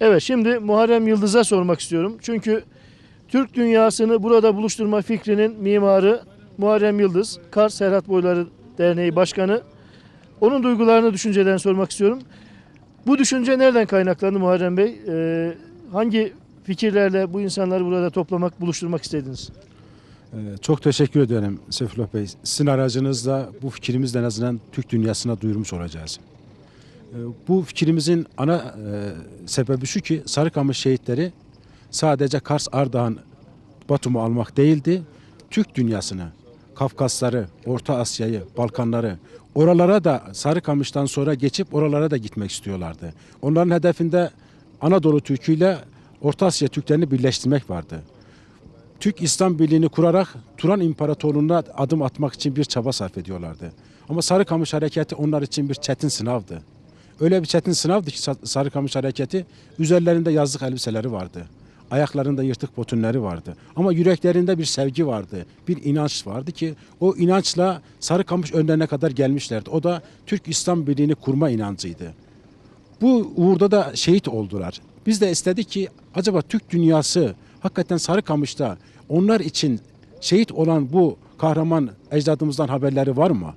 Evet şimdi Muharrem Yıldız'a sormak istiyorum. Çünkü Türk dünyasını burada buluşturma fikrinin mimarı Muharrem Yıldız, Kars Serhat Boyları Derneği Başkanı. Onun duygularını, düşüncelerini sormak istiyorum. Bu düşünce nereden kaynaklandı Muharrem Bey? Ee, hangi fikirlerle bu insanları burada toplamak, buluşturmak istediniz? Ee, Çok teşekkür ederim Seyfullah Bey. Sizin aracınızla bu fikrimizle en azından Türk dünyasına duyurmuş olacağız. Ee, Bu fikrimizin ana e, sebebi şu ki Sarıkamış şehitleri sadece Kars, Ardahan, Batum'u almak değildi. Türk dünyasını, Kafkasları, Orta Asya'yı, Balkanları, oralara da Sarıkamış'tan sonra geçip oralara da gitmek istiyorlardı. Onların hedefinde Anadolu Türk'ü ile Orta Asya Türklerini birleştirmek vardı. Türk İslam Birliği'ni kurarak Turan İmparatorluğu'na adım atmak için bir çaba sarf ediyorlardı. Ama Sarıkamış Hareketi onlar için bir çetin sınavdı. Öyle bir çetin sınavdı ki Sa- Sarıkamış Hareketi üzerlerinde yazlık elbiseleri vardı. Ayaklarında yırtık botunları vardı. Ama yüreklerinde bir sevgi vardı. Bir inanç vardı ki o inançla Sarıkamış önlerine kadar gelmişlerdi. O da Türk İslam Birliği'ni kurma inancıydı. Bu uğurda da şehit oldular. Biz de istedik ki acaba Türk dünyası hakikaten Sarıkamış'ta onlar için şehit olan bu kahraman ecdadımızdan haberleri var mı?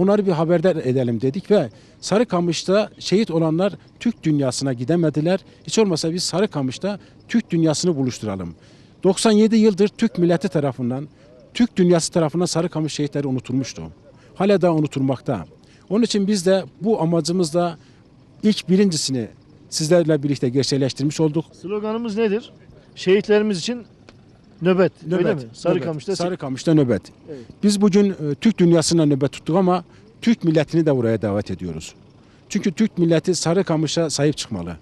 Onları bir haberdar edelim dedik ve Sarıkamış'ta şehit olanlar Türk dünyasına gidemediler. Hiç olmasa biz Sarıkamış'ta Türk dünyasını buluşturalım. 97 yıldır Türk milleti tarafından, Türk dünyası tarafından Sarıkamış şehitleri unutulmuştu. Hala da unutulmakta. Onun için biz de bu amacımızla ilk birincisini sizlerle birlikte gerçekleştirmiş olduk. Sloganımız nedir? Şehitlerimiz için nöbet. Öyle mi? Sarıkamış'ta. nöbet. Sarıkamış'ta nöbet. Evet. Biz bugün e, Türk dünyasına nöbet tuttuk ama Türk milletini de buraya davet ediyoruz. Çünkü Türk milleti Sarıkamış'a sahip çıkmalı.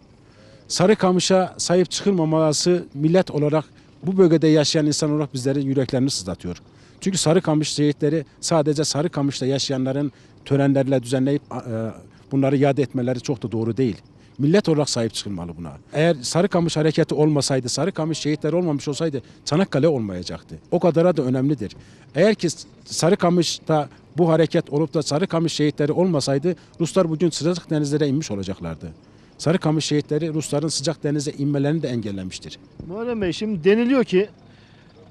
Sarıkamış'a sahip çıkılmaması millet olarak bu bölgede yaşayan insan olarak bizlerin yüreklerini sızlatıyor. Çünkü Sarıkamış şehitleri sadece Sarıkamış'ta yaşayanların törenlerle düzenleyip e, bunları yad etmeleri çok da doğru değil. Millet olarak sahip çıkılmalı buna. Eğer Sarıkamış hareketi olmasaydı, Sarıkamış şehitleri olmamış olsaydı Çanakkale olmayacaktı. O kadara da önemlidir. Eğer ki Sarıkamış'ta bu hareket olup da Sarıkamış şehitleri olmasaydı Ruslar bugün sıcak denizlere inmiş olacaklardı. Sarıkamış şehitleri Rusların sıcak denize inmelerini de engellemiştir. Muharrem Bey şimdi deniliyor ki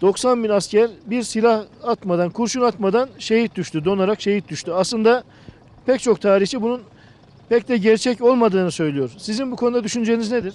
90 bin asker bir silah atmadan, kurşun atmadan şehit düştü, donarak şehit düştü. Aslında pek çok tarihçi bunun pek de gerçek olmadığını söylüyor. Sizin bu konuda düşünceniz nedir?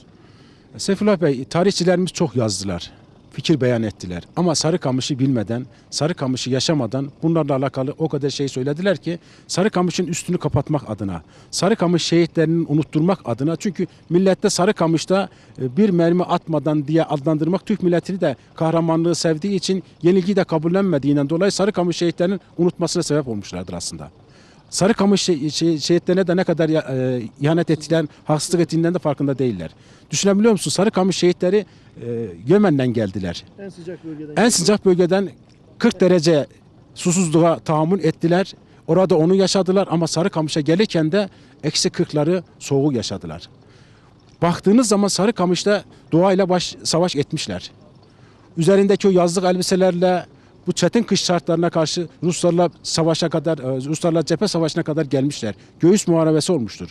Seyfullah Bey, tarihçilerimiz çok yazdılar. Fikir beyan ettiler. Ama Sarıkamış'ı bilmeden, Sarıkamış'ı yaşamadan bunlarla alakalı o kadar şey söylediler ki Sarıkamış'ın üstünü kapatmak adına, Sarıkamış şehitlerinin unutturmak adına çünkü millette Sarıkamış'ta e, bir mermi atmadan diye adlandırmak Türk milletini de kahramanlığı sevdiği için yenilgiyi de kabullenmediğinden dolayı Sarıkamış şehitlerinin unutmasına sebep olmuşlardır aslında. Sarıkamış şey, şey, şehitlerine de ne kadar e, ihanet ettiğinden, haksızlık ettiğinden de farkında değiller. Düşünebiliyor musun? Sarıkamış şehitleri e, Yemen'den geldiler. En sıcak bölgeden. En sıcak bölgeden 40 derece susuzluğa tahammül ettiler. Orada onu yaşadılar ama Sarıkamış'a gelirken de eksi 40'ları soğuğu yaşadılar. Baktığınız zaman Sarıkamış'ta doğayla baş savaş etmişler. Üzerindeki o yazlık elbiselerle bu çetin kış şartlarına karşı Ruslarla savaşa kadar, e, Ruslarla cephe savaşına kadar gelmişler. Göğüs muharebesi olmuştur.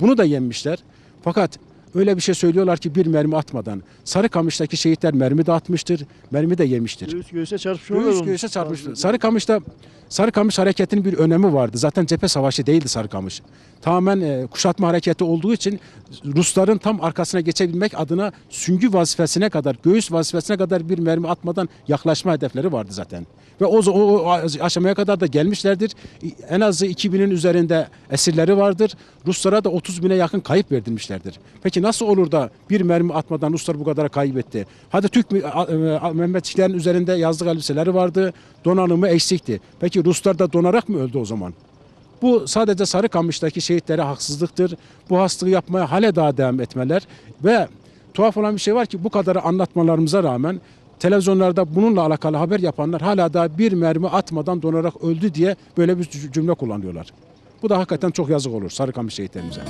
Bunu da yenmişler. Fakat öyle bir şey söylüyorlar ki bir mermi atmadan. Sarıkamış'taki şehitler mermi de atmıştır, mermi de yemiştir. Göğüs göğüse çarpışmalar Göğüs göğüse çarpmıştır. Sarıkamış'ta Sarıkamış hareketinin bir önemi vardı. Zaten cephe savaşı değildi Sarıkamış. Tamamen e, kuşatma hareketi olduğu için Rusların tam arkasına geçebilmek adına süngü vazifesine kadar, göğüs vazifesine kadar bir mermi atmadan yaklaşma hedefleri vardı zaten. Ve o, o, o aşamaya kadar da gelmişlerdir. En azı 2000'in üzerinde esirleri vardır. Ruslara da 30 bine yakın kayıp verdirmişlerdir. Peki nasıl olur da bir mermi atmadan Ruslar bu kadar kaybetti? Hadi Türk a- e, Mehmetçiklerin üzerinde yazlık elbiseleri vardı. Donanımı eksikti. Peki Ruslar da donarak mı öldü o zaman? Bu sadece Sarıkamış'taki şehitlere haksızlıktır. Bu haksızlığı yapmaya hale daha devam etmeler ve tuhaf olan bir şey var ki bu kadarı anlatmalarımıza rağmen televizyonlarda bununla alakalı haber yapanlar hala da bir mermi atmadan donarak öldü diye böyle bir cümle kullanıyorlar. Bu da hakikaten çok yazık olur Sarıkamış şehitlerimize.